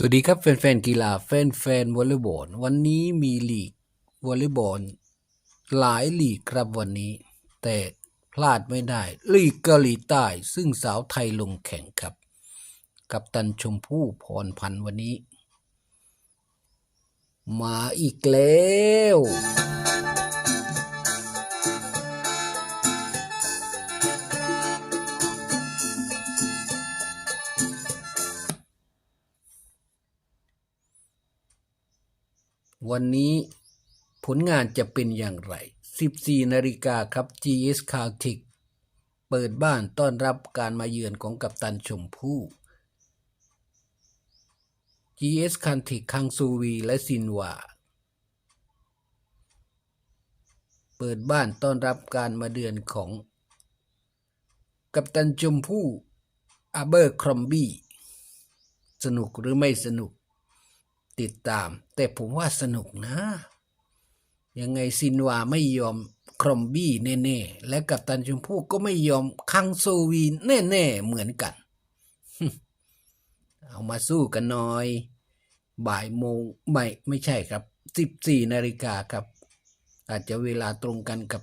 สวัสดีครับแฟนๆกีฬาแฟนๆวอลเลย์บอลวันนี้มีลีกวอลเลย์บอลหลายลีกครับวันนี้ แต่พลาดไม่ได้ลีกเกาหลีใต้ ซึ่งสาวไทยลงแข่งครับ กับตันชมพู่พรพันธ์วันนี้ มาอีกแล้ว วันนี้ผลงานจะเป็นอย่างไร 14 นาฬิกาครับ GS c a l t i c เปิดบ้านต้อนรับการมาเยือนของกัปตันชมพู่ GS c a l t i c คังซูวี และซินวา เปิดบ้านต้อนรับการมาเยือนของ กัปตันชมพู่อาเบอร์ครอมบี้ สนุกหรือไม่สนุก ติดตาม แต่ผมว่าสนุกนะ ยังไงซินวาไม่ยอมครอมบี้แน่ๆ และกับตันชมพู่ก็ไม่ยอมคังโซวีแน่ๆ เหมือนกัน เอามาสู้กันหน่อย บ่ายโมงไม่ไม่ใช่ครับ 14นาฬิกาครับ อาจจะเวลาตรงกันกับ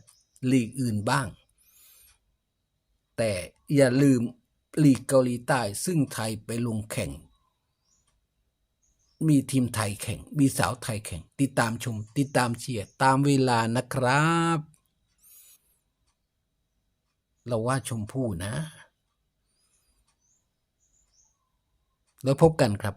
ลีกอื่นบ้าง แต่อย่าลืมลีกเกาหลีใต้ซึ่งไทยไปลงแข่ง มีทีมไทยแข่ง มีสาวไทยแข่ง ติดตามชม ติดตามเชียร์ ตามเวลานะครับ เราว่าชมพู่นะ แล้วพบกันครับ